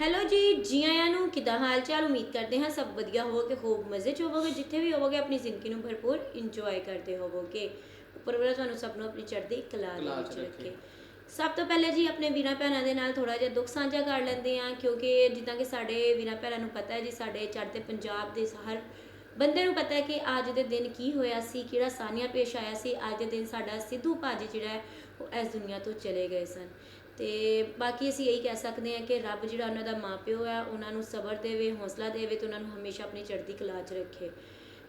Hello ਜੀ ਜੀ ਆਇਆਂ ਨੂੰ ਕਿੱਦਾਂ ਹਾਲ ਚਾਲ ਉਮੀਦ ਕਰਦੇ ਹਾਂ ਸਭ ਵਧੀਆ ਹੋਵੋਗੇ ਖੂਬ ਮਜ਼ੇ ਚ ਹੋਵੋਗੇ ਜਿੱਥੇ ਵੀ ਹੋਵੋਗੇ ਆਪਣੀ ਜ਼ਿੰਦਗੀ ਨੂੰ ਭਰਪੂਰ ਇੰਜੋਏ ਕਰਦੇ ਹੋਵੋਗੇ। ਉੱਪਰ ਵਾਲਾ ਤੁਹਾਨੂੰ ਸਭ ਨੂੰ ਆਪਣੀ ਚੜ੍ਹਦੀ ਕਲਾ ਦੇ ਵਿੱਚ ਰੱਖੇ। ਸਭ ਤੋਂ ਪਹਿਲੇ ਜੀ ਆਪਣੇ ਵੀਰਾਂ ਭੈਣਾਂ ਦੇ ਨਾਲ ਥੋੜਾ ਜਿਹਾ ਦੁੱਖ ਸਾਂਝਾ ਕਰ ਲੈਂਦੇ ਆ ਕਿਉਂਕਿ ਜਿੱਦਾਂ ਕਿ ਸਾਡੇ ਵੀਰਾਂ ਭੈਣਾਂ ਨੂੰ ਪਤਾ ਹੈ ਜੀ ਸਾਡੇ ਚੜ੍ਹਦੇ ਪੰਜਾਬ ਦੇ ਹਰ ਬੰਦੇ ਨੂੰ ਪਤਾ ਹੈ ਕਿ ਅੱਜ ਦੇ ਦਿਨ ਕੀ ਹੋਇਆ ਸੀ, ਕਿਹੜਾ ਸਾਨੀਆ ਪੇਸ਼ ਆਇਆ ਸੀ, ਅੱਜ ਦੇ ਦਿਨ ਸਾਡਾ ਸਿੱਧੂ ਭਾਜੀ ਜਿਹੜਾ ਹੈ, ਉਹ ਇਸ ਦੁਨੀਆ ਤੋਂ ਚਲੇ ਗਏ ਸਨ। ਤੇ ਬਾਕੀ ਅਸੀਂ ਇਹੀ ਕਹਿ ਸਕਦੇ ਹਾਂ ਕਿ ਰੱਬ ਜਿਹੜਾ ਉਹਨਾਂ ਦਾ ਮਾਪਿਓ ਹੈ, ਉਹਨਾਂ ਨੂੰ ਸਬਰ ਦੇਵੇ, ਹੌਸਲਾ ਦੇਵੇ ਤੇ ਉਹਨਾਂ ਨੂੰ ਹਮੇਸ਼ਾ ਆਪਣੀ ਚੜ੍ਹਦੀ ਕਲਾ 'ਚ ਰੱਖੇ।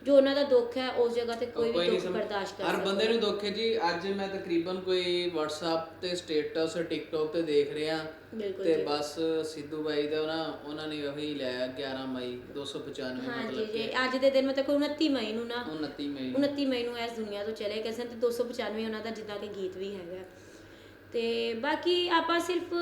ਜੋ ਉਹਨਾਂ ਦਾ ਦੁੱਖ ਹੈ ਉਸ ਜਗ੍ਹਾ ਤੇ ਕੋਈ ਵੀ ਦੁੱਖ ਬਰਦਾਸ਼ਤ ਕਰ ਹਰ ਬੰਦੇ ਨੂੰ ਦੁੱਖ ਹੈ ਜੀ। ਅੱਜ ਮੈਂ ਤਕਰੀਬਨ ਕੋਈ WhatsApp ਤੇ ਸਟੇਟਸ ਟਿਕਟੋਕ ਤੇ ਦੇਖ ਰਿਹਾ। ਤੇ। ਬਸ ਸਿੱਧੂ ਬਾਈ ਦਾ ਨਾ ਉਹਨਾਂ ਨੇ ਉਹੀ ਲਿਆ 11 ਮਈ 295 ਹਾਂਜੀ ਮਤਲਬ ਜੀ ਕਿ। ਅੱਜ ਦੇ ਦਿਨ ਮਤਲਬ ਕੋਈ 29 ਮਈ ਨੂੰ ਨਾ 29 ਮਈ 29 ਮਈ ਨੂੰ ਇਸ ਦੁਨੀਆ ਤੋਂ ਚਲੇ ਗਏ ਸਨ ਤੇ 295 ਉਹਨਾਂ ਦਾ ਜਿੱਦਾਂ ਕਿ ਗੀਤ ਵੀ ਹੈਗਾ। ਤੇ ਬਾਕੀ ਆਪਾਂ ਸਿਰਫ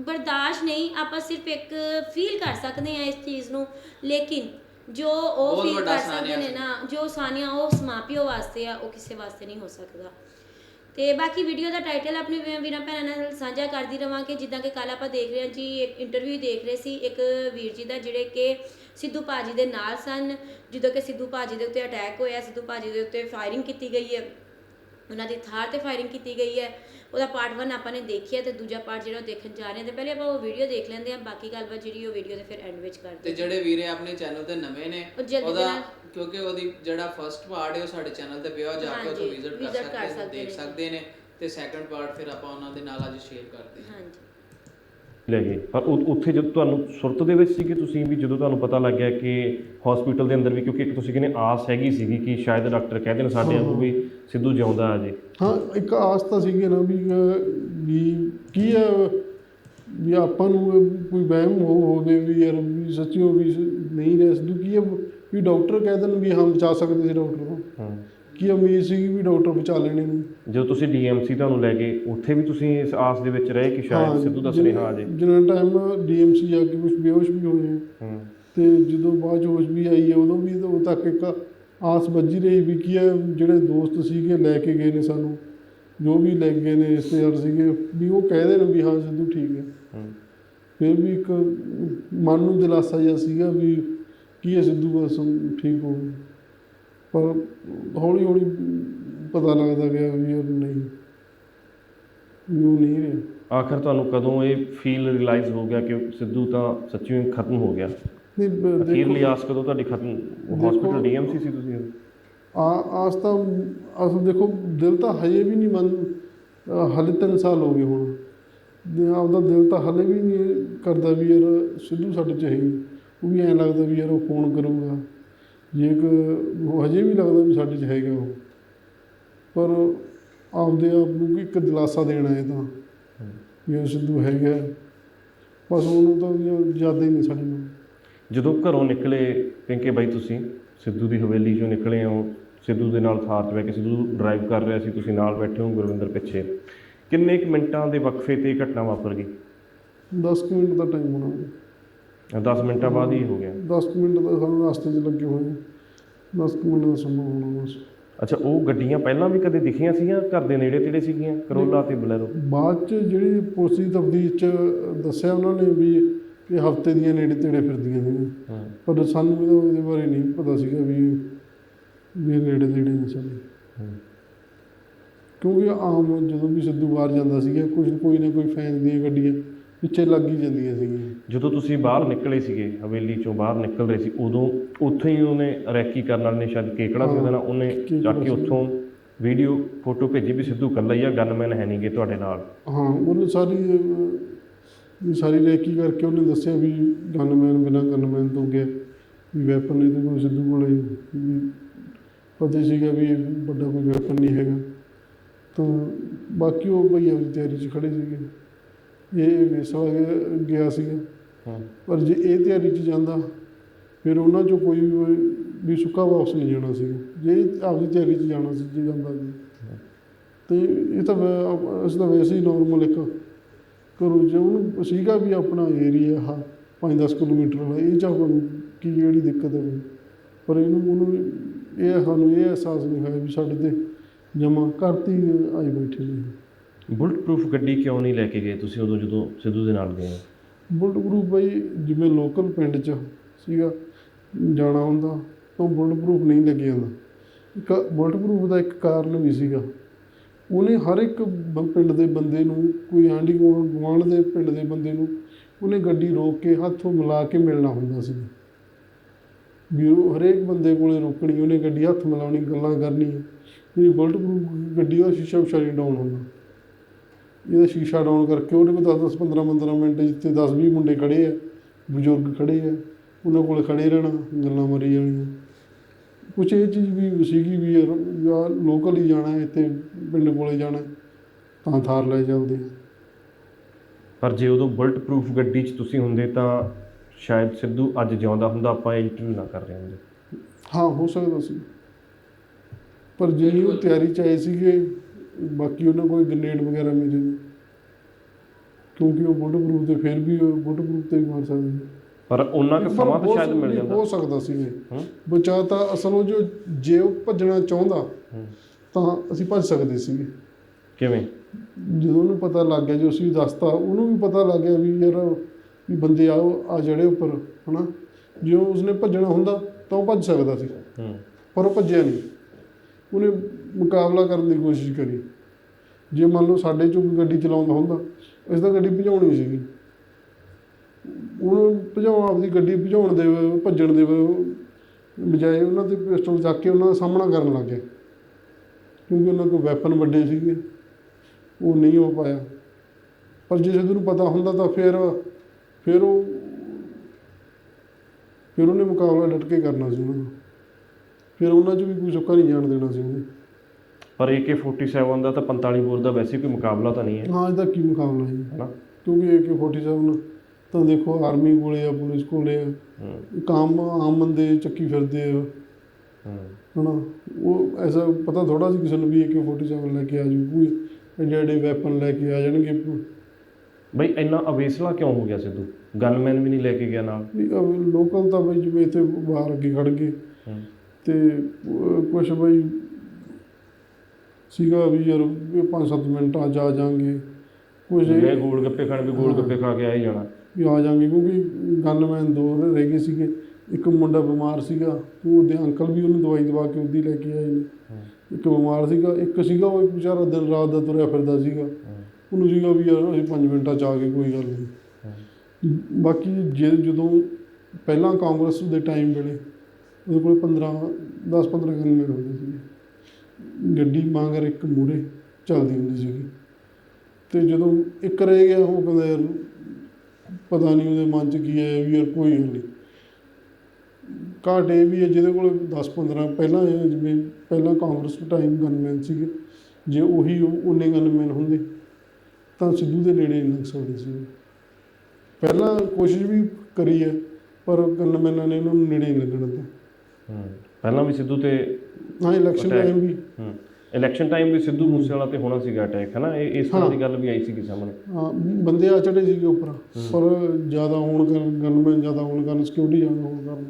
ਬਰਦਾਸ਼ਤ ਨਹੀਂ ਆਪਾਂ ਸਿਰਫ ਇੱਕ ਫੀਲ ਕਰ ਸਕਦੇ ਹਾਂ ਇਸ ਚੀਜ਼ ਨੂੰ। ਲੇਕਿਨ ਜੋ ਉਹ ਬਹੁਤ ਫੀਲ ਵੱਡਾ ਕਰ ਸਕਦੇ ਨੇ। ਨਾ ਜੋ ਸਾਨੀਆਂ ਉਹ ਮਾਪਿਓ ਵਾਸਤੇ ਆ ਉਹ ਕਿਸੇ ਵਾਸਤੇ ਨਹੀਂ ਹੋ ਸਕਦਾ। ਤੇ ਬਾਕੀ ਵੀਡੀਓ ਦਾ ਟਾਈਟਲ ਆਪਣੇ ਵੀ- ਵੀਰਾਂ ਭੈਣਾਂ ਨਾਲ ਸਾਂਝਾ ਕਰਦੀ ਰਵਾਂਗੇ ਜਿੱਦਾਂ ਕਿ ਕੱਲ ਆਪਾਂ ਦੇਖ ਰਹੇ ਹਾਂ ਜੀ ਇੱਕ ਇੰਟਰਵਿਊ ਦੇਖ ਰਹੇ ਸੀ ਇੱਕ ਵੀਰ ਜੀ ਦਾ ਜਿਹੜੇ ਕਿ ਸਿੱਧੂ ਭਾਜੀ ਦੇ ਨਾਲ ਸਨ। ਜਦੋਂ ਕਿ ਸਿੱਧੂ ਭਾਜੀ ਦੇ ਉੱਤੇ ਅਟੈਕ ਹੋਇਆ ਸਿੱਧੂ ਭਾਜੀ ਦੇ ਉੱਤੇ ਫਾਇਰਿੰਗ ਕੀਤੀ ਗਈ ਹੈ। ਉਹਨਾਂ ਦੀ ਥਾਰ ਤੇ ਫਾਇਰਿੰਗ ਕੀਤੀ ਗਈ ਹੈ। ਉਹਦਾ ਪਾਰਟ 1 ਆਪਾਂ ਨੇ ਦੇਖਿਆ ਤੇ ਦੂਜਾ ਪਾਰਟ ਜਿਹੜਾ ਉਹ ਦੇਖਣ ਜਾ ਰਹੇ ਹਾਂ। ਤੇ ਪਹਿਲੇ ਆਪਾਂ ਉਹ ਵੀਡੀਓ ਦੇਖ ਲੈਂਦੇ ਹਾਂ। ਬਾਕੀ ਗੱਲਬਾਤ ਜਿਹੜੀ ਉਹ ਵੀਡੀਓ ਦੇ ਫਿਰ ਐਂਡ ਵਿੱਚ ਕਰਦੇ ਤੇ ਜਿਹੜੇ ਵੀਰੇ ਆਪਣੇ ਚੈਨਲ ਤੇ ਨਵੇਂ ਨੇ ਉਹ ਉਹਦਾ ਕਿਉਂਕਿ ਉਹਦੀ ਜਿਹੜਾ ਫਰਸਟ ਪਾਰਟ ਹੈ ਉਹ ਸਾਡੇ ਚੈਨਲ ਤੇ ਪਿਆ। ਉਹ ਜਾ ਕੇ ਉੱਥੋਂ ਹਾਂਜੀ, ਵਿਜ਼ਿਟ ਕਰ ਸਕਦੇ ਦੇਖ। ਸਕਦੇ ਨੇ। ਤੇ ਸੈਕੰਡ ਪਾਰਟ ਫਿਰ ਆਪਾਂ ਉਹਨਾਂ ਦੇ ਨਾਲ ਅੱਜ ਸ਼ੇਅਰ ਕਰਦੇ ਹਾਂ। ਹਾਂਜੀ। ਲੈ ਗਏ। ਪਰ ਉ- ਉੱਥੇ ਜਦੋਂ ਤੁਹਾਨੂੰ ਸੁਰਤ ਦੇ ਵਿੱਚ ਸੀ ਕਿ ਤੁਸੀਂ ਵੀ ਜਦੋਂ ਤੁਹਾਨੂੰ ਪਤਾ ਲੱਗਿਆ ਕਿ ਹਸਪੀਟਲ ਦੇ ਅੰਦਰ ਵੀ ਕਿਉਂਕਿ ਇੱਕ ਤੁਸੀਂ ਕਹਿੰਦੇ ਆਸ ਹੈਗੀ ਸੀਗੀ ਕਿ ਸ਼ਾਇਦ ਡਾਕਟਰ ਕਹਿ ਦੇਣ ਸਾਡੇ ਵਾਂਗੂ ਵੀ ਸਿੱਧੂ ਜਿਉਂਦਾ ਆ ਜੇ। ਹਾਂ ਇੱਕ ਆਸ ਤਾਂ ਸੀਗੀ ਨਾ ਵੀ ਅਹ, ਵੀ ਕੀ ਹੈ ਵੀ ਆਪਾਂ ਨੂੰ ਕੋਈ ਵਹਿਮ ਹੋ ਹੋਵੇ ਵੀ ਯਾਰ ਵੀ ਸੱਚੀ ਹੋ ਵੀ ਸ- ਨਹੀਂ ਰਿਹਾ ਸਿੱਧੂ ਕੀ ਹੈ ਵੀ ਡਾਕਟਰ ਕਹਿ ਦੇਣ ਵੀ ਹਾਂ ਬਚਾ ਸਕਦੇ ਸੀ ਡਾਕਟਰ ਨੂੰ ਹਾਂ। ਕੀ ਉਮੀਦ ਸੀਗੀ ਵੀ ਡਾਕਟਰ ਬਚਾ ਲੈਣੇ ਨੂੰ? ਜਦੋਂ ਤੁਸੀਂ ਡੀਐਮਸੀ ਤੁਹਾਨੂੰ ਲੈ ਗਏ ਉੱਥੇ ਵੀ ਤੁਸੀਂ ਇਸ ਆਸ ਦੇ ਵਿੱਚ ਰਹੇ ਕਿ ਸ਼ਾਇਦ ਸਿੱਧੂ ਦਾ ਸੁਨੇਹਾ ਆ ਜੇ ਜਿੰਨਾ ਟਾਈਮ ਡੀਐਮਸੀ ਜਾ ਕੇ ਕੁਝ ਬੇਹੋਸ਼ ਵੀ ਹੋਏ ਹਾਂ। ਤੇ ਜਦੋਂ ਬਾਅਦ ਹੋਸ਼ ਵੀ ਆਈ ਹੈ ਉਦੋਂ ਵੀ ਉਦੋਂ ਤੱਕ ਇੱਕ ਆਸ ਵੱਜੀ ਰਹੀ ਵੀ ਕੀ ਹੈ ਜਿਹੜੇ ਦੋਸਤ ਸੀਗੇ ਲੈ ਕੇ ਗਏ ਨੇ ਸਾਨੂੰ। ਜੋ ਵੀ ਲੈ ਗਏ ਨੇ ਰਿਸ਼ਤੇਦਾਰ ਸੀਗੇ ਵੀ ਉਹ ਕਹਿ ਦੇਣ ਵੀ ਹਾਂ ਸਿੱਧੂ ਠੀਕ ਹੈ ਹਾਂ। ਫਿਰ ਵੀ ਇੱਕ ਮਨ ਨੂੰ ਦਿਲਾਸਾ ਜਿਹਾ ਸੀਗਾ ਵੀ ਕੀ ਹੈ ਸਿੱਧੂ ਬਸ ਠੀਕ ਹੋ ਗਿਆ। ਪਰ ਹੌਲੀ ਹੌਲੀ ਪਤਾ ਲੱਗਦਾ ਗਿਆ ਵੀ ਉਹ ਨਹੀਂ ਵੀ ਉਹ ਨਹੀਂ ਰਿਹਾ। ਆਖਰ ਤੁਹਾਨੂੰ ਕਦੋਂ ਇਹ ਫੀਲ ਰਿਅਲਾਈਜ਼ ਹੋ ਗਿਆ ਕਿ ਸਿੱਧੂ ਤਾਂ ਸੱਚੀ ਖਤਮ ਹੋ ਗਿਆ? ਨਹੀਂ ਬ- ਅਖੀਰਲੀ ਦੇਖੋ ਆਸ ਕਦੋਂ ਤੁਹਾਡੀ ਖਤਮ ਹਸਪੀਟਲ ਡੀਐਮਸੀ ਸੀ ਤੁਸੀਂ? ਆ ਆਸ ਤਾਂ ਅਸਲ ਦੇਖੋ ਦਿਲ ਤਾਂ ਹਜੇ ਵੀ ਨਹੀਂ ਮੰਨ ਅ, ਹਾਲੇ 3 ਸਾਲ ਹੋ ਗਏ ਹੁਣ। ਦੇ ਆਪਦਾ ਦਿਲ ਤਾਂ ਹਲੇ ਵੀ ਨਹੀਂ ਕਰਦਾ ਵੀ ਯਾਰ ਸਿੱਧੂ ਸਾਡੇ ਚ ਹੈ ਹੀ। ਉਹ ਵੀ ਐਂ ਲੱਗਦਾ ਵੀ ਯਾਰ ਉਹ ਫੋਨ ਕਰੂਗਾ। ਜੇ ਕਿ ਉਹ ਹਜੇ ਵੀ ਲੱਗਦਾ ਵੀ ਸਾਡੇ ਚ ਹੈਗਾ ਉਹ ਪਰ ਆਪਦੇ ਆਪ ਨੂੰ ਇੱਕ ਦਿਲਾਸਾ ਦੇਣਾ ਇਹ ਤਾਂ ਵੀ ਉਹ ਸਿੱਧੂ ਹੈਗਾ ਬਸ ਉਹਨੂੰ ਤਾਂ ਜ਼ਿਆਦਾ ਹੀ ਨਹੀਂ ਸਾਡੇ ਨਾਲ। ਜਦੋਂ ਘਰੋਂ ਨਿਕਲੇ ਪਿੰਕੇ ਬਾਈ ਤੁਸੀਂ ਸਿੱਧੂ ਦੀ ਹਵੇਲੀ ਚੋਂ ਨਿਕਲੇ ਹੋ ਸਿੱਧੂ ਦੇ ਨਾਲ ਥਾਰ 'ਚ ਬੈ ਕੇ ਸਿੱਧੂ ਡਰਾਈਵ ਕਰ ਰਿਹਾ ਸੀ ਤੁਸੀਂ ਨਾਲ ਬੈਠੇ ਹੋ ਗੁਰਵਿੰਦਰ ਪਿੱਛੇ ਕਿੰਨੇ ਕੁ ਮਿੰਟਾਂ ਦੇ ਵਕਫੇ ਤੇ ਇਹ ਘਟਨਾ ਵਾਪਰ ਗਈ? 10 ਕੁ ਮਿੰਟ ਦਾ ਟਾਈਮ ਹੋਣਾ। 10 ਮਿੰਟਾਂ ਬਾਅਦ ਹੀ ਹੋ ਗਿਆ। 10 ਕੁ ਮਿੰਟ ਦਾ ਸਾਨੂੰ ਰਸਤੇ 'ਚ ਲੱਗੇ ਹੋਏ 10 ਕੁ ਮਿੰਟ ਦਾ ਸਮਾਂ ਹੋਣਾ ਬਸ। ਅੱਛਾ ਉਹ ਗੱਡੀਆਂ ਪਹਿਲਾਂ ਵੀ ਕਦੇ ਦਿਖੀਆਂ ਸੀਗੀਆਂ? ਘਰ ਦੇ ਨੇੜੇ ਤੇੜੇ ਸੀਗੀਆਂ? ਕਰੋਲਾ ਤੇ ਬਲੈਰੋ? ਬਾਅਦ 'ਚ ਜਿਹੜੀ ਪੁਲਿਸ ਦੀ ਤਫਤੀਸ਼ 'ਚ ਦੱਸਿਆ ਉਹਨਾਂ ਨੇ ਵੀ ਇਹ ਹਫ਼ਤੇ ਦੀਆਂ ਨੇੜੇ ਤੇੜੇ ਫਿਰਦੀਆਂ ਸੀ ਹਾਂ। ਪਰ ਸਾਨੂੰ ਇਹਦਾ ਬਾਰੇ ਨਹੀਂ ਪਤਾ ਸੀਗਾ ਵੀ ਵੀ ਨੇੜੇ ਤੇੜੇ ਨਹੀਂ ਸਨ ਕਿਉਂਕਿ ਆਮ ਜਦੋਂ ਵੀ ਸਿੱਧੂ ਬਾਹਰ ਜਾਂਦਾ ਸੀਗਾ ਕੁਝ ਕੋਈ ਨਾ ਕੋਈ ਫੈਨ ਦੀਆਂ ਗੱਡੀਆਂ ਪਿੱਛੇ ਲੱਗ ਹੀ ਜਾਂਦੀਆਂ ਸੀਗੀਆਂ। ਜਦੋਂ ਤੁਸੀਂ ਬਾਹਰ ਨਿਕਲੇ ਸੀਗੇ ਹਵੇਲੀ ਚੋਂ ਬਾਹਰ ਨਿਕਲ ਰਹੇ ਸੀ ਉਦੋਂ ਉੱਥੇ ਹੀ ਉਹਨੇ ਰੈਕੀ ਕਰਨ ਵਾਲੇ ਨੇ ਸ਼ਾਇਦ ਕੇਕੜਾ ਸੀ ਉਹਦਾ ਨਾਂ, ਉਹਨੇ ਚੱਕ ਕੇ। ਉੱਥੋਂ ਵੀਡੀਓ ਫੋਟੋ ਭੇਜੀ ਵੀ ਸਿੱਧੂ ਕੱਲਾ ਹੀ ਆ ਗਨਮੈਨ ਹੈ ਨਹੀਂਗੇ ਤੁਹਾਡੇ ਨਾਲ। ਹਾਂ ਉਹਨੇ ਸਾਰੀ ਵੀ ਸਾਰੀ ਰੈਕੀ ਕਰਕੇ ਉਹਨੇ ਦੱਸਿਆ ਵੀ ਗਨਮੈਨ ਬਿਨਾਂ ਗਨਮੈਨ ਤੋਂ ਗਿਆ ਵੀ ਵੈਪਨ ਇਹਦੇ ਕੋਲ ਸਿੱਧੂ ਕੋਲੇ ਵੀ ਪਤਾ ਸੀਗਾ ਵੀ ਇਹ ਵੱਡਾ ਕੋਈ ਵੈਪਨ ਨਹੀਂ ਹੈਗਾ। ਤਾਂ ਬਾਕੀ ਉਹ ਭਈ ਆਪਣੀ ਤਿਆਰੀ 'ਚ ਖੜੇ ਸੀਗੇ। ਇਹ ਵੇਸਵਾ ਗਿਆ ਸੀਗਾ ਹਾਂ। ਪਰ ਜੇ ਇਹ ਤਿਆਰੀ 'ਚ ਜਾਂਦਾ ਫਿਰ ਉਹਨਾਂ 'ਚੋਂ ਕੋਈ ਵੀ ਵੀ ਸੁੱਕਾ ਵਾਪਸ ਨਹੀਂ ਜਾਣਾ ਸੀਗਾ ਜੇ ਇਹ ਆਪਦੀ ਤਿਆਰੀ 'ਚ ਜਾਣਾ ਸੀ ਜੇ ਜਾਂਦਾ ਸੀ। ਤੇ ਇਹ ਤਾਂ ਵੈ- ਅਸੀਂ ਤਾਂ ਵੈਸੇ ਹੀ ਨਾਰਮਲ ਇੱਕ ਕਰੋ ਜੇ ਉਹਨੂੰ ਸੀਗਾ ਵੀ ਆਪਣਾ ਏਰੀਆ ਆ 5-10 ਕਿਲੋਮੀਟਰ ਵਾਲਾ। ਇਹ ਚ ਆਪਾਂ ਨੂੰ ਕੀ ਜਿਹੜੀ ਦਿੱਕਤ ਹੈ ਕੋਈ। ਪਰ ਇਹਨੂੰ ਉਹਨੂੰ ਇਹ ਸਾਨੂੰ ਇਹ ਅਹਿਸਾਸ ਨਹੀਂ ਹੋਇਆ ਵੀ ਸਾਡੇ ਤੇ ਜਮਾ ਕਰਤੀ ਆਈ ਬੈਠੇ ਨੇ। ਬੁਲਟ ਪ੍ਰੂਫ ਗੱਡੀ ਕਿਉਂ ਨਹੀਂ ਲੈ ਕੇ ਗਏ ਤੁਸੀਂ ਉਦੋਂ ਜਦੋਂ ਸਿੱਧੂ ਦੇ ਨਾਲ ਗਏ? ਬੁਲਟ ਪ੍ਰੂਫ ਬਈ, ਜਿਵੇਂ ਲੋਕਲ ਪਿੰਡ 'ਚ ਸੀਗਾ, ਜਾਣਾ ਹੁੰਦਾ, ਤਾਂ ਬੁਲਟ ਪ੍ਰੂਫ ਨਹੀਂ ਲੱਗ ਜਾਂਦਾ। ਇੱਕ ਬੁਲਟ ਪ੍ਰੂਫ ਦਾ ਇੱਕ ਕਾਰਨ ਵੀ ਸੀਗਾ। ਉਹਨੇ ਹਰ ਇੱਕ ਬ- ਪਿੰਡ ਦੇ ਬੰਦੇ ਨੂੰ, ਕੋਈ ਆਂਢੀ ਗੁਆਂਢ ਗੁਆਂਢ ਦੇ ਪਿੰਡ ਦੇ ਬੰਦੇ ਨੂੰ, ਉਹਨੇ ਗੱਡੀ ਰੋਕ ਕੇ ਹੱਥੋਂ ਮਿਲਾ ਕੇ ਮਿਲਣਾ ਹੁੰਦਾ ਸੀ। ਵੀ ਹਰੇਕ ਬੰਦੇ ਕੋਲੇ ਰੋਕਣੀ, ਉਹਨੇ ਗੱਡੀ ਹੱਥ ਮਿਲਾਉਣੀ, ਗੱਲਾਂ ਕਰਨੀ ਜਿਹੜੀ ਬੁਲਟ ਪ੍ਰੂਫ ਗੱਡੀ ਦਾ ਸ਼ੀਸ਼ਾ ਵਿਚਾਰੀ ਡਾਊਨ ਹੁੰਦਾ। ਇਹਦਾ ਸ਼ੀਸ਼ਾ ਡਾਊਨ ਕਰਕੇ ਉਹਦੇ ਕੋਲ 10 10 15 15 ਮਿੰਟ ਜਿੱਥੇ 10 20 ਮੁੰਡੇ ਖੜੇ ਆ ਬਜ਼ੁਰਗ ਖੜੇ ਆ ਉਹਨਾਂ ਕੋਲ ਖੜੇ ਰਹਿਣਾ ਗੱਲਾਂ ਮਾਰੀ ਜਾਣੀਆਂ। ਕੁਛ ਇਹ ਚੀਜ਼ ਵੀ ਸੀਗੀ ਵੀ ਯਾਰ ਲੋਕਲ ਹੀ ਜਾਣਾ ਇੱਥੇ ਪਿੰਡ ਕੋਲੇ ਜਾਣਾ ਤਾਂ ਥਾਰ ਲੈ ਆ। ਪਰ ਜੇ ਉਦੋਂ ਬੁਲਟ ਪ੍ਰੂਫ ਗੱਡੀ 'ਚ ਤੁਸੀਂ ਹੁੰਦੇ ਤਾਂ ਸ਼ਾਇਦ ਸਿੱਧੂ ਅੱਜ ਜਿਉਂਦਾ ਹੁੰਦਾ ਆਪਾਂ ਇੰਟਰਵਿਊ ਨਾ ਕਰ ਰਹੇ ਹੁੰਦੇ। ਹਾਂ ਹੋ ਸਕਦਾ ਸੀ। ਪਰ ਜਿਹੜੀ ਉਹ ਤਿਆਰੀ ਚ ਆਏ ਸੀਗੇ ਬਾਕੀ ਉਹਨਾਂ ਕੋਈ ਗ੍ਰਨੇਡ ਵਗੈਰਾ ਮੇਰੇ ਨੇ। ਕਿਉਂਕਿ ਉਹ ਬੁਲਟ ਪ੍ਰੂਫ ਤੇ ਫਿਰ ਵੀ ਉਹ ਬੁਲਟ ਪ੍ਰੂਫ ਤੇ ਵੀ ਮਾਰ ਸਕਦੇ ਸੀ। ਪਰ ਉਹਨਾਂ ਕੁ ਸਮਾਂ ਤਾਂ ਸ਼ਾਇਦ ਮਿਲ ਜਾਂਦਾ। ਹੋ ਸਕਦਾ ਸੀ ਹੂੰ। ਬਚਾ ਤਾਂ ਅਸਲ ਉਹ ਜੋ ਜੇ ਉਹ ਭੱਜਣਾ ਚਾਹੁੰਦਾ। ਤਾਂ ਅਸੀਂ ਭੱਜ ਸਕਦੇ ਸੀਗੇ। ਕਿਵੇਂ? ਜਦੋਂ ਉਹਨੂੰ ਪਤਾ ਲੱਗ ਗਿਆ ਜੋ ਅਸੀਂ ਦੱਸਤਾ ਉਹਨੂੰ ਵੀ ਪਤਾ ਲੱਗ ਗਿਆ ਵੀ ਯਾਰ ਵੀ ਬੰਦੇ ਆਓ ਆ ਜਿਹੜੇ ਉੱਪਰ ਹਨਾ? ਜੇ ਉਸਨੇ ਭੱਜਣਾ ਹੁੰਦਾ ਤਾਂ ਉਹ ਭੱਜ ਸਕਦਾ ਸੀ। ਪਰ ਉਹ ਭੱਜਿਆ ਨਹੀਂ। ਉਹਨੇ ਮੁਕਾਬਲਾ ਕਰਨ ਦੀ ਕੋਸ਼ਿਸ਼ ਕਰੀ। ਜੇ ਮੰਨ ਲਓ ਸਾਡੇ ਚੋਂ ਕੋਈ ਗੱਡੀ ਚਲਾਉਂਦਾ ਹੁੰਦਾ, ਅਸੀਂ ਤਾਂ ਗੱਡੀ ਭਜਾਉਣੀ ਸੀਗੀ। ਉਹਨੂੰ ਭਜਾਉਣ, ਆਪਦੀ ਗੱਡੀ ਭਜਾਉਣ ਦੇ, ਭੱਜਣ ਦੇ ਬਜਾਏ ਉਹਨਾਂ ਤੇ ਪਿਸਟਲ ਚੱਕ ਕੇ ਉਹਨਾਂ ਦਾ ਸਾਹਮਣਾ ਕਰਨ ਲੱਗ ਗਿਆ ਕਿਉਂਕਿ ਉਹਨਾਂ ਕੋਲ ਵੈਪਨ ਵੱਡੇ ਸੀਗੇ, ਉਹ ਨਹੀਂ ਹੋ ਪਾਇਆ। ਪਰ ਜੇ ਸਿੱਧੂ ਨੂੰ ਪਤਾ ਹੁੰਦਾ ਤਾਂ ਫਿਰ ਫਿਰ ਉਹ, ਫਿਰ ਉਹਨੇ ਮੁਕਾਬਲਾ ਡਟ ਕੇ ਕਰਨਾ ਸੀ ਉਹਨਾਂ ਨਾਲ ਫਿਰ ਉਹਨਾਂ 'ਚ ਵੀ ਕੋਈ ਸੁੱਕਾ ਨਹੀਂ ਜਾਣ ਦੇਣਾ ਸੀ ਉਹਨੇ। ਪਰ AK47 ਦਾ ਤਾਂ 45 ਬੋਰ ਦਾ ਵੈਸੇ ਕੋਈ ਮੁਕਾਬਲਾ ਤਾਂ ਨਹੀਂ ਹੈ। ਹਾਂ ਇਹਦਾ ਕੀ ਮੁਕਾਬਲਾ ਹੈ ਹਨਾ? ਕਿਉਂਕਿ AK47 ਤਾਂ ਦੇਖੋ ਆਰਮੀ ਕੋਲੇ ਆ ਪੁਲਿਸ ਕੋਲੇ ਆ। ਇੱਕ ਆਮ ਬੰਦੇ ਚੱਕੀ ਫਿਰਦੇ ਆ। ਹੂੰ। ਹਨਾ? ਉਹ ਐਸਾ ਪਤਾ ਥੋੜਾ ਸੀ ਕਿਸੇ ਨੂੰ ਵੀ AK47 ਲੈ ਕੇ ਆ ਜੂ ਕੋਈ ਐਡੇ ਵੈਪਨ ਲੈ ਕੇ ਆ ਜਾਣਗੇ। ਬਈ ਇੰਨਾ ਅਵੇਸਲਾ ਕਿਉਂ ਹੋ ਗਿਆ ਸਿੱਧੂ? ਗਨਮੈਨ ਵੀ ਨਹੀਂ ਲੈ ਕੇ ਗਿਆ ਨਾਲ। ਲੋਕਲ ਤਾਂ ਬਈ ਜਿਵੇਂ ਇੱਥੇ ਬਾਹਰ ਅੱਗੇ ਖੜ ਗਏ। ਤੇ ਕੁਛ ਬਈ ਸੀਗਾ ਵੀ ਯਾਰ 5-7 ਮਿੰਟ ਆ ਜਾ ਜਾਾਂਗੇ ਇਹ- ਮੈਂ ਗੋਲ ਗੱਪੇ ਖਾਣ ਵੀ ਗੋਲ ਗੱਪੇ ਖਾ ਕੇ ਆ ਹੀ ਜਾਣਾ। ਵੀ ਆ ਜਾਾਂਗੇ ਕਿਉਂਕਿ ਗਨਮੈਨ ਦੋ ਰਹਿ ਗਏ ਸੀਗੇ। ਇੱਕ ਮੁੰਡਾ ਬਿਮਾਰ ਸੀਗਾ ਉਹਦੇ ਅੰਕਲ ਵੀ ਉਹਨੂੰ ਦਵਾਈ ਦਵਾ ਕੇ ਉਹਦੀ ਲੈ ਕੇ ਆਏ ਨੇ। ਇੱਕ ਬਿਮਾਰ ਸੀਗਾ ਇੱਕ ਸੀਗਾ ਉਹ ਵਿਚਾਰਾ ਦਿਨ ਰਾਤ ਦਾ ਤੁਰਿਆ ਫਿਰਦਾ ਸੀਗਾ। ਉਹਨੂੰ ਸੀਗਾ ਵੀ ਯਾਰ ਅਸੀਂ 5 ਮਿੰਟਾਂ ਚ ਆ ਕੇ ਕੋਈ ਗੱਲ ਨਹੀਂ। ਬਾਕੀ ਜੇ ਜਦੋਂ ਪਹਿਲਾਂ ਕਾਂਗਰਸ ਦੇ ਟਾਈਮ ਵੇਲੇ ਉਹਦੇ ਕੋਲ 15 10 15 ਗਨਮੈਨ ਹੁੰਦੇ ਸੀਗੇ ਗੱਡੀ ਮਾਂਗਰ ਇੱਕ ਮੂਰੇ ਚੱਲਦੀ ਹੁੰਦੀ ਸੀਗੀ। ਤੇ ਜਦੋਂ ਇੱਕ ਰਹਿ ਗਿਆ, ਉਹ ਕਹਿੰਦਾ, ਯਾਰ, ਪਤਾ ਨਹੀਂ ਉਹਦੇ ਮਨ 'ਚ ਕੀ ਹੈ ਵੀ ਯਾਰ ਕੋਈ ਗੱਲ ਨਹੀਂ। ਘਾਟ ਇਹ ਵੀ ਹੈ, ਜਿਹਦੇ ਕੋਲ 10 15 ਪਹਿਲਾਂ ਜਿਵੇਂ ਪਹਿਲਾਂ ਕਾਂਗਰਸ ਟਾਈਮ ਗਨਮੈਨ ਸੀਗੇ, ਜੇ ਉਹੀ ਉਹ- ਉਹਨੇ ਗਨਮੈਨ ਹੁੰਦੇ, ਤਾਂ ਸਿੱਧੂ ਦੇ ਨੇੜੇ ਨਹੀਂ ਲੱਗ ਸਕਦੇ ਸੀ। ਪਹਿਲਾਂ ਕੋਸ਼ਿਸ਼ ਵੀ ਕਰੀ ਹੈ, ਪਰ ਗਨਮੈਨਾਂ ਨੇ ਉਹਨਾਂ ਨੂੰ ਨੇੜੇ ਨਹੀਂ ਲੱਗਣ ਦਿੱਤਾ ਪਹਿਲਾਂ ਵੀ ਸਿੱਧੂ ਤੇ ਹਾਂ ਇਲੈਕਸ਼ਨ. ਟਾਈਮ ਵੀ। ਹੂੰ। ਇਲੈਕਸ਼ਨ ਟਾਈਮ ਵੀ ਸਿੱਧੂ ਮੂਸੇਵਾਲਾ ਤੇ ਹੋਣਾ ਸੀਗਾ ਅਟੈਕ ਹਨਾ? ਇਹ ਇਸ ਤਰ੍ਹਾਂ। ਦੀ ਗੱਲ ਵੀ ਆਈ ਸੀਗੀ ਸਾਹਮਣੇ। ਹਾਂ ਬੰਦੇ ਆ ਚੜੇ ਸੀਗੇ ਉੱਪਰ। ਪਰ ਜ਼ਿਆਦਾ ਹੋਣ ਕਾਰਨ ਗਨਮੈਨ ਜ਼ਿਆਦਾ ਹੋਣ ਕਾਰਨ ਸਿਕਿਉਰਿਟੀ ਜ਼ਿਆਦਾ ਹੋਣ ਕਾਰਨ।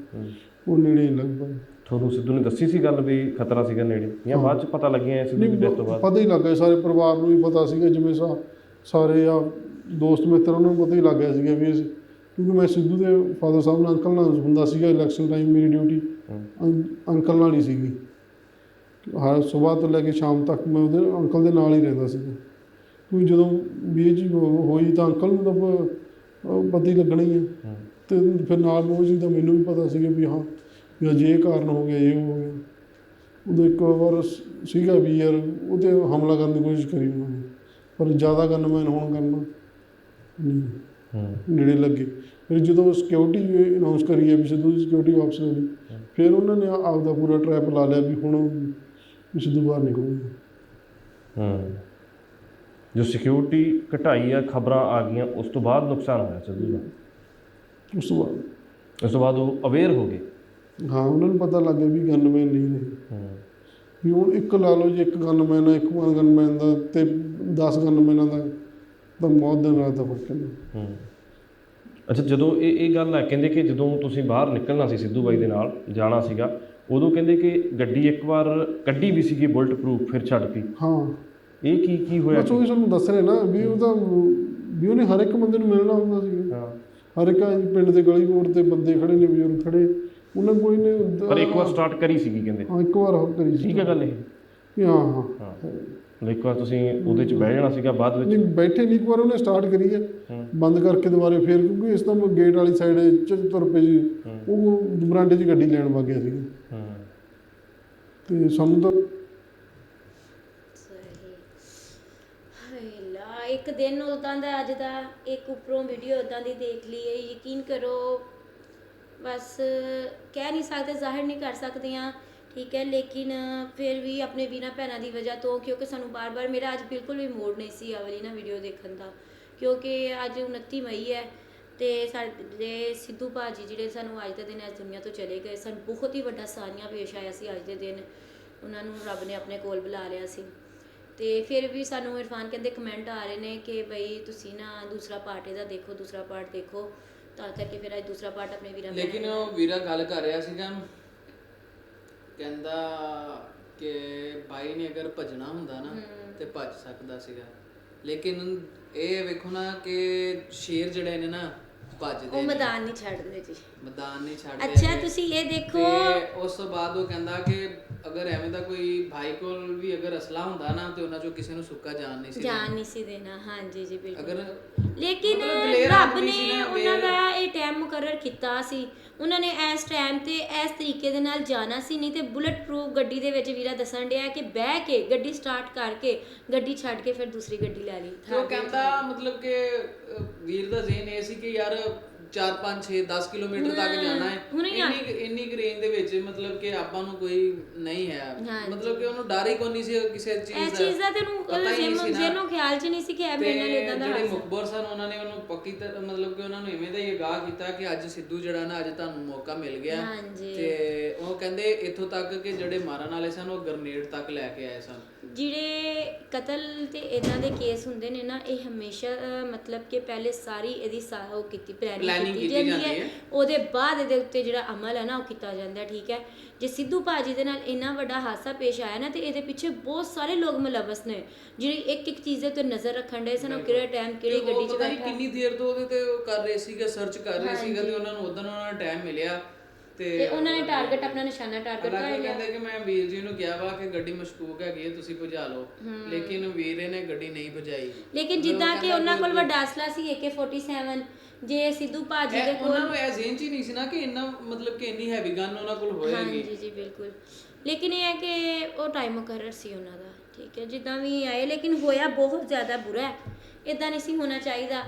ਉਹ ਨੇੜੇ ਨਹੀਂ ਲੱਗ ਪਾਏ। ਤੁਹਾਨੂੰ ਸਿੱਧੂ ਨੇ ਦੱਸੀ ਸੀ ਗੱਲ ਵੀ ਖਤਰਾ ਸੀਗਾ ਨੇੜੇ? ਜਾਂ। ਬਾਅਦ ਚ ਪਤਾ ਲੱਗਿਆ ਸਿੱਧੂ ਦੀ ਡੈਥ ਤੋਂ ਬਾਅਦ? ਪਤਾ ਹੀ ਲੱਗ ਗਿਆ ਸਾਰੇ ਪਰਿਵਾਰ ਨੂੰ ਵੀ ਪਤਾ ਸੀਗਾ ਜਿਵੇਂ ਸਾ ਸਾਰੇ ਆ ਦੋਸਤ ਮਿੱਤਰ ਉਹਨਾਂ ਨੂੰ ਪਤਾ ਹੀ ਲੱਗ ਗਿਆ ਸੀਗਾ ਵੀ ਅਸੀਂ ਕਿਉਂਕਿ ਮੈਂ ਸਿੱਧੂ ਦੇ ਫਾਦਰ ਸਾਹਿਬ ਨਾਲ ਅੰਕਲ ਨਾਲ ਹੁੰਦਾ ਸੀਗਾ ਇਲੈਕਸ਼ਨ ਟਾਈਮ ਮੇਰੀ ਡਿਊਟੀ। ਅੰਕਲ ਨਾਲ ਹੀ ਸੀਗੀ। ਹਰ ਸਵੇਰ ਤੋਂ ਲੈ ਕੇ ਸ਼ਾਮ ਤੱਕ ਮੈਂ ਉਹਦੇ ਅੰਕਲ ਦੇ ਨਾਲ ਹੀ ਰਹਿੰਦਾ ਸੀਗਾ ਕਿਉਂਕਿ ਜਦੋਂ ਹੋ- ਹੋਈ ਤਾਂ ਅੰਕਲ ਨੂੰ ਤਾਂ ਪਤਾ ਲੱਗਣਾ ਹੀ। ਤੇ ਫਿਰ ਨਾਲ ਉਹ ਚੀਜ਼ ਦਾ ਮੈਨੂੰ ਵੀ ਪਤਾ ਸੀਗਾ ਵੀ ਹਾਂ ਵੀ ਅਜੇ ਇਹ ਕਾਰਨ ਹੋ ਗਿਆ ਇਹ ਹੋ ਗਿਆ। ਉਦੋਂ ਇੱਕ ਵਾਰ ਸ- ਸੀਗਾ ਵੀ ਯਾਰ ਉਹਤੇ ਹਮਲਾ ਕਰਨ ਦੀ ਕੋਸ਼ਿਸ਼ ਕਰੀ ਉਹਨਾਂ ਨੇ। ਪਰ ਜ਼ਿਆਦਾ ਗਨਮੈਨ ਹੋਣ ਕਾਰਨ ਨੇੜੇ ਲੱਗੇ। ਫਿਰ ਜਦੋਂ ਸਿਕਿਉਰਿਟੀ ਅਨਾਉਂਸ ਕਰੀ ਹੈ ਵੀ ਸਿੱਧੂ ਦੀ ਸਿਕਿਉਰਿਟੀ ਗਈ ਫਿਰ ਉਹਨਾਂ ਨੇ ਆਪਦਾ ਪੂਰਾ ਟਰੈਪ ਲਾ ਲਿਆ ਵੀ ਹੁਣ ਵੀ ਸਿੱਧੂ ਬਾਹਰ ਨਿਕਲੂਗਾ ਹੂੰ। ਜੋ ਸਿਕਿਉਰਿਟੀ ਘਟਾਈ ਆ ਖਬਰਾਂ ਆ ਗਈਆਂ ਉਸ ਤੋਂ ਬਾਅਦ ਨੁਕਸਾਨ ਹੋਇਆ ਸਿੱਧੂ ਦਾ ਉਸ ਤੋਂ ਬਾਅਦ। ਉਸ ਤੋਂ ਬਾਅਦ ਉਹ ਅਵੇਅਰ ਹੋ ਗਏ? ਹਾਂ ਉਹਨਾਂ ਨੂੰ ਪਤਾ ਲੱਗ ਗਿਆ ਵੀ ਗਨਮੈਨ ਨਹੀਂ ਨੇ। ਹੂੰ। ਵੀ ਹੁਣ ਇੱਕ ਲਾ ਲਓ ਜੇ ਇੱਕ ਗਨਮੈਨ ਆ ਇੱਕ ਗਨਮੈਨ ਦਾ ਤੇ 10 ਗਨਮੈਨਾਂ ਦਾ ਤਾਂ ਬਹੁਤ ਦਿਨ ਰਾਤ ਦਾ ਫ਼ਰਕ ਹੈ। ਅੱਛਾ ਜਦੋਂ ਇਹ ਇਹ ਗੱਲ ਹੈ ਕਹਿੰਦੇ ਕਿ ਜਦੋਂ ਤੁਸੀਂ ਬਾਹਰ ਨਿਕਲਣਾ ਸੀ ਸਿੱਧੂ ਬਾਈ ਦੇ ਨਾਲ ਜਾਣਾ ਸੀਗਾ ਉਦੋਂ ਕਹਿੰਦੇ ਕਿ ਗੱਡੀ ਇੱਕ ਵਾਰ ਕੱਢੀ ਵੀ ਸੀਗੀ ਬੁਲਟ ਪ੍ਰੂਫ ਫਿਰ ਛੱਡਤੀ। ਹਾਂ। ਇਹ ਕੀ ਕੀ ਹੋਇਆ ਬਸ ਉਹੀ ਤੁਹਾਨੂੰ ਦੱਸ ਰਹੇ ਨਾ ਵੀ ਉਹਦਾ ਵੀ ਉਹਨੇ ਹਰ ਇੱਕ ਬੰਦੇ ਨੂੰ ਮਿਲਣਾ ਹੁੰਦਾ ਸੀ। ਹਾਂ। ਹਰ ਇੱਕ ਪਿੰਡ ਦੇ ਗਲੀ ਮੋੜ ਤੇ ਬੰਦੇ ਖੜੇ ਨੇ ਬਜ਼ੁਰਗ ਖੜੇ। ਉਹਨਾਂ ਕੋਈ ਨੇ ਪਰ ਇੱਕ ਵਾਰ ਸਟਾਰਟ ਕਰੀ ਸੀਗੀ ਕਹਿੰਦੇ। ਹਾਂ ਇੱਕ ਵਾਰ ਹੋ ਕਰੀ ਸੀ ਠੀਕ ਹੈ ਗੱਲ ਇਹ? ਹਾਂ ਹਾਂ। ਹਾਂ। ਇੱਕ ਵਾਰ ਤੁਸੀਂ ਉਹਦੇ ਚ ਬਹਿ ਜਾਣਾ ਸੀਗਾ ਬਾਅਦ ਨਹੀਂ ਵਿੱਚ ਬੈਠੇ ਨਹੀਂ ਇੱਕ ਵਾਰ ਉਹਨੇ ਸਟਾਰਟ ਕਰੀ ਹੈ। ਬੰਦ ਕਰਕੇ ਦੁਬਾਰੇ ਫੇਰ ਕਿਉਂਕਿ ਇਸ ਤੋਂ ਗੇਟ ਵਾਲੀ ਸਾਈਡ ਚ ਤੁਰ ਪਏ ਜੀ ਉਹ ਬਰਾਂਡੇ 'ਚ ਗੱਡੀ ਲੈਣ ਵਗ ਗਿਆ ਸੀ ਹਾਂ ਤੇ ਸਾਨੂੰ ਤਾਂ ਸਹੀ। ਹਾਇਲਾ ਇੱਕ ਦਿਨ ਉਦਾਂ ਦਾ, ਅੱਜ ਦਾ, ਇੱਕ ਉੱਪਰੋਂ ਵੀਡੀਓ ਉਦਾਂ ਦੀ ਦੇਖ ਲਈ ਹੈ, ਯਕੀਨ ਕਰੋ। ਬਸ ਕਹਿ ਨਹੀਂ ਸਕਦੇ, ਜ਼ਾਹਿਰ ਨਹੀਂ ਕਰ ਸਕਦੇ ਆ ਠੀਕ ਹੈ, ਲੇਕਿਨ ਫਿਰ ਵੀ ਆਪਣੇ ਵੀਰਾਂ ਭੈਣਾਂ ਦੀ ਵਜ੍ਹਾ ਤੋਂ, ਕਿਉਂਕਿ ਸਾਨੂੰ ਬਾਰ-ਬਾਰ, ਮੇਰਾ ਅੱਜ ਬਿਲਕੁਲ ਵੀ ਮੂਡ ਨਹੀਂ ਸੀ ਆ ਨਾ ਵੀਡੀਓ ਦੇਖਣ ਦਾ, ਕਿਉਂਕਿ ਅੱਜ 29 ਮਈ ਹੈ ਤੇ ਸਾਡੇ ਸਿੱਧੂ ਭਾਜੀ ਜਿਹੜੇ ਸਾਨੂੰ ਅੱਜ ਦੇ ਦਿਨ ਇਸ ਦੁਨੀਆ ਤੋਂ ਚਲੇ ਗਏ ਸਾਨੂੰ ਬਹੁਤ ਹੀ ਵੱਡਾ ਸਾਨੀਆਂ ਪੇਸ਼ ਆਇਆ ਸੀ ਅੱਜ ਦੇ ਦਿਨ। ਉਹਨਾਂ ਨੂੰ ਰੱਬ ਨੇ ਆਪਣੇ ਕੋਲ ਬੁਲਾ ਲਿਆ ਸੀ। ਤੇ ਫਿਰ ਵੀ ਸਾਨੂੰ ਇਰਫਾਨ ਕਹਿੰਦੇ ਕਮੈਂਟ ਆ ਰਹੇ ਨੇ ਕਿ ਬਈ ਤੁਸੀਂ ਨਾ ਦੂਸਰਾ ਪਾਰਟ ਇਹਦਾ ਦੇਖੋ ਦੂਸਰਾ ਪਾਰਟ ਦੇਖੋ। ਤਾਂ ਕਰਕੇ ਫਿਰ ਅੱਜ ਦੂਸਰਾ ਪਾਰਟ ਆਪਣੇ ਵੀਰਾਂ ਲੇਕਿਨ ਉਹ ਵੀਰਾ ਗੱਲ ਕਰ ਰਿਹਾ ਸੀਗਾ ਕਹਿੰਦਾ ਕਿ ਭਾਈ ਨੇ ਅਗਰ ਭਜਣਾ ਹੁੰਦਾ ਨਾ ਤੇ ਭੱਜ ਸਕਦਾ ਸੀਗਾ। ਲੇਕਿਨ ਇਹ ਵੇਖੋ ਨਾ ਕਿ ਸ਼ੇਰ ਜਿਹੜੇ ਨੇ ਨਾ ਭੱਜਦੇ ਉਹ ਮੈਦਾਨ ਨਹੀਂ ਛੱਡਦੇ ਜੀ। ਮੈਦਾਨ ਨਹੀਂ ਛੱਡਦੇ ਅੱਛਾ। ਤੁਸੀਂ ਇਹ ਦੇਖੋ। ਤੇ ਉਸ ਤੋਂ ਬਾਅਦ ਉਹ ਕਹਿੰਦਾ ਕਿ ਅਗਰ ਐਵੇਂ ਦਾ ਕੋਈ ਭਾਈ ਕੋਲ ਵੀ ਅਗਰ ਅਸਲਾ ਹੁੰਦਾ ਨਾ ਤੇ ਉਹਨਾਂ ਚੋਂ ਕਿਸੇ ਨੂੰ ਸੁੱਕਾ ਜਾਨ ਨਹੀਂ ਸੀ ਜਾਨ ਨਹੀਂ ਸੀ ਦੇਣਾ। ਹਾਂਜੀ ਜੀ ਬਿਲਕੁਲ। ਅਗਰ ਲੇਕਿਨ ਰੱਬ ਨੇ ਉਹਨਾਂ ਦਾ ਇਹ ਟਾਈਮ ਮੁਕਰਰ ਕੀਤਾ ਸੀ। ਉਹਨਾਂ ਨੇ ਇਸ ਟਾਈਮ ਤੇ ਇਸ ਤਰੀਕੇ ਦੇ ਨਾਲ ਜਾਣਾ ਸੀ, ਨਹੀਂ ਤੇ ਬੁਲਟ ਪ੍ਰੂਫ ਗੱਡੀ ਦੇ ਵਿੱਚ ਵੀਰਾ ਦੱਸਣ ਡਿਆ ਕਿ ਬਹਿ ਕੇ ਗੱਡੀ ਸਟਾਰਟ ਕਰਕੇ ਗੱਡੀ ਛੱਡ ਕੇ ਫਿਰ ਦੂਸਰੀ ਗੱਡੀ ਲੈ ਲਈ। ਉਹ ਕਹਿੰਦਾ ਮਤਲਬ ਕਿ ਵੀਰ ਦਾ ਜ਼ੇਨ ਇਹ ਸੀ ਕਿ ਯਾਰ 4 5 6 10 ਕਿਲੋਮੀਟਰ ਤੱਕ ਜਾਣਾ ਹੈ। ਇੰਨੀ ਇੰਨੀ ਰੇਂਜ ਦੇ ਵਿੱਚ ਮਤਲਬ ਕਿ ਆਪਾਂ ਨੂੰ ਕੋਈ ਨਹੀਂ ਹੈ। ਮਤਲਬ ਕਿ ਉਹਨੂੰ ਡਰ ਹੀ ਕੋਈ ਨਹੀਂ ਸੀ ਕਿਸੇ ਚੀਜ਼ ਦਾ। ਇਹ ਚੀਜ਼ ਦਾ ਹੀ ਨਹੀਂ ਜਿਹਨੂੰ ਖਿਆਲ ਚ ਨਹੀਂ ਸੀ ਕਿ ਇਹ ਮੇਰੇ ਨਾਲ ਤੇ ਇਦਾਂ ਦਾ ਜਿਹੜੇ ਮੁਖਬਰ ਸਨ ਉਹਨਾਂ ਨੇ ਉਹਨੂੰ ਪੱਕੀ ਮਤਲਬ ਕਿ ਉਹਨਾਂ ਨੂੰ ਇਵੇਂ ਦਾ ਹੀ ਅਗਾਹ ਕੀਤਾ ਕਿ ਅੱਜ ਸਿੱਧੂ ਜਿਹੜਾ ਨਾ ਅੱਜ ਤੁਹਾਨੂੰ ਮੌਕਾ ਮਿਲ ਗਿਆ। ਤੇ ਉਹ ਕਹਿੰਦੇ ਇੱਥੋਂ ਤੱਕ ਕਿ ਜਿਹੜੇ ਮਾਰਨ ਵਾਲੇ ਸਨ ਉਹ ਗ੍ਰਨੇਡ ਤੱਕ ਲੈ ਕੇ ਆਏ ਸਨ। ਜਿਹੜੇ ਕਤਲ ਤੇ ਇਦਾਂ ਦੇ ਕੇਸ ਹੁੰਦੇ ਨੇ ਨਾ ਇਹ ਹਮੇਸ਼ਾ ਮਤਲਬ ਕਿ ਪਹਿਲੇ ਸਾਰੀ ਇਹਦੀ ਸਾ ਉਹ ਕੀਤੀ ਪਲੈਨਿੰਗ ਕੀਤੀ ਜਾਂਦੀ ਹੈ। ਉਹਦੇ ਬਾਅਦ ਇਹਦੇ ਉੱਤੇ ਜਿਹੜਾ ਅਮਲ ਹੈ ਨਾ ਉਹ ਕੀਤਾ ਜਾਂਦਾ ਠੀਕ ਹੈ। ਜੇ ਸਿੱਧੂ ਭਾਜੀ ਦੇ ਨਾਲ ਇੰਨਾ ਵੱਡਾ ਹਾਦਸਾ ਪੇਸ਼ ਆਇਆ ਨਾ ਤੇ ਇਹਦੇ ਪਿੱਛੇ ਬਹੁਤ ਸਾਰੇ ਲੋਕ ਮਲਵਸ ਨੇ ਜਿਹੜੀ ਇੱਕ ਇੱਕ ਚੀਜ਼ ਉੱਤੇ ਨਜ਼ਰ ਰੱਖਣ ਦੇ ਸਨ ਉਹ ਕਿਹੜੇ ਟਾਈਮ ਕਿਹੜੀ ਤੇ ਗੱਡੀ 'ਚ ਬੈਠਾ। ਕਿੰਨੀ ਦੇਰ ਤੋਂ ਉਹਦੇ ਤੇ ਕਰ ਰਹੇ ਸੀਗੇ ਸਰਚ ਕਰ ਰਹੇ ਸੀਗੇ ਤੇ ਉਹਨਾਂ ਨੂੰ ਉਦੋਂ ਉਹਨਾਂ ਨੂੰ ਟਾਈਮ ਮਿਲਿਆ। ਤੇ ਤੇ ਉਹਨਾਂ ਨੇ ਟਾਰਗੇਟ ਆਪਣਾ ਨਿਸ਼ਾਨਾ ਟਾਰਗੇਟ ਕਰ ਲਿਆ ਕਹਿੰਦੇ ਕਿ ਮੈਂ ਵੀਰ ਜੀ ਨੂੰ ਕਿਹਾ ਵਾ ਕਿ ਗੱਡੀ ਮਸ਼ਕੂਕ ਹੈਗੀ ਹੈ ਤੁਸੀਂ ਭਜਾ ਲਓ। ਲੇਕਿਨ ਵੀਰੇ ਨੇ ਗੱਡੀ ਨਹੀਂ ਭਜਾਈ। ਲੇਕਿਨ ਜਿੱਦਾਂ ਕਿ ਉਹਨਾਂ ਕੋਲ ਵੱਡਾ ਅਸਲਾ ਸੀ AK47 ਜੇ ਸਿੱਧੂ ਭਾਜੀ ਦੇ ਕੋਲ ਉਹਨਾਂ ਨੂੰ ਇਹ ਜ਼ੇਨ ਚ ਹੀ ਨਹੀਂ ਸੀ ਨਾ ਕਿ ਇੰਨਾ ਮਤਲਬ ਕਿ ਇੰਨੀ ਹੈਵੀ ਗਨ ਉਹਨਾਂ ਕੋਲ ਹੋਏਗੀ। ਹਾਂਜੀ ਜੀ ਬਿਲਕੁਲ। ਲੇਕਿਨ ਇਹ ਹੈ ਕਿ ਉਹ ਟਾਈਮ ਮੁਕਰਰ ਸੀ ਉਹਨਾਂ ਦਾ ਠੀਕ ਹੈ। ਜਿੱਦਾਂ ਵੀ ਆਏ ਲੇਕਿਨ ਹੋਇਆ ਬਹੁਤ ਜ਼ਿਆਦਾ ਬੁਰਾ ਹੈ। ਇਦਾਂ ਨਹੀਂ ਸੀ ਹੋਣਾ ਚਾਹੀਦਾ।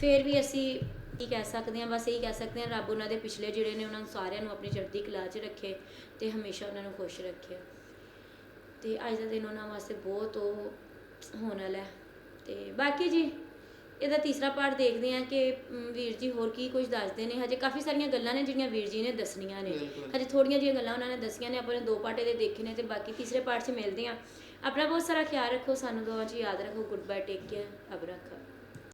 ਫਿਰ ਵੀ ਅਸੀਂ ਕੀ ਕਹਿ ਸਕਦੇ ਹਾਂ ਬਸ ਇਹੀ ਕਹਿ ਸਕਦੇ ਹਾਂ ਰੱਬ ਉਹਨਾਂ ਦੇ ਪਿਛਲੇ ਜਿਹੜੇ ਨੇ ਉਹਨਾਂ ਨੂੰ ਸਾਰਿਆਂ ਨੂੰ ਆਪਣੀ ਚੜ੍ਹਦੀ ਕਲਾ 'ਚ ਰੱਖੇ ਤੇ ਹਮੇਸ਼ਾ ਉਹਨਾਂ ਨੂੰ ਖੁਸ਼ ਰੱਖੇ। ਤੇ ਅੱਜ ਦਾ ਦਿਨ ਉਹਨਾਂ ਵਾਸਤੇ ਬਹੁਤ ਉਹ ਹੋਣ ਵਾਲਾ ਹੈ। ਤੇ ਬਾਕੀ ਜੀ ਇਹਦਾ ਤੀਸਰਾ ਪਾਰਟ ਦੇਖਦੇ ਹਾਂ ਕਿ ਵੀਰ ਜੀ ਹੋਰ ਕੀ ਕੁਝ ਦੱਸਦੇ ਨੇ। ਹਜੇ ਕਾਫੀ ਸਾਰੀਆਂ ਗੱਲਾਂ ਨੇ ਜਿਹੜੀਆਂ ਵੀਰ ਜੀ ਨੇ ਦੱਸਣੀਆਂ ਨੇ। ਹਜੇ ਥੋੜੀਆਂ ਜਿਹੀਆਂ ਗੱਲਾਂ ਉਹਨਾਂ ਨੇ ਦੱਸੀਆਂ ਨੇ ਆਪਾਂ ਨੇ ਦੋ ਪਾਰਟ ਇਹਦੇ ਦੇਖੇ ਨੇ ਤੇ ਬਾਕੀ ਤੀਸਰੇ ਪਾਰਟ 'ਚ ਮਿਲਦੇ ਹਾਂ। ਆਪਣਾ ਬਹੁਤ ਸਾਰਾ ਖਿਆਲ ਰੱਖੋ ਸਾਨੂੰ ਦੁਆਵਾਂ 'ਚ ਯਾਦ ਰੱਖੋ। ਗੁੱਡ ਬਾਏ ਟੇਕ ਕੇਅਰ ਅਬ ਰੱਖਾ।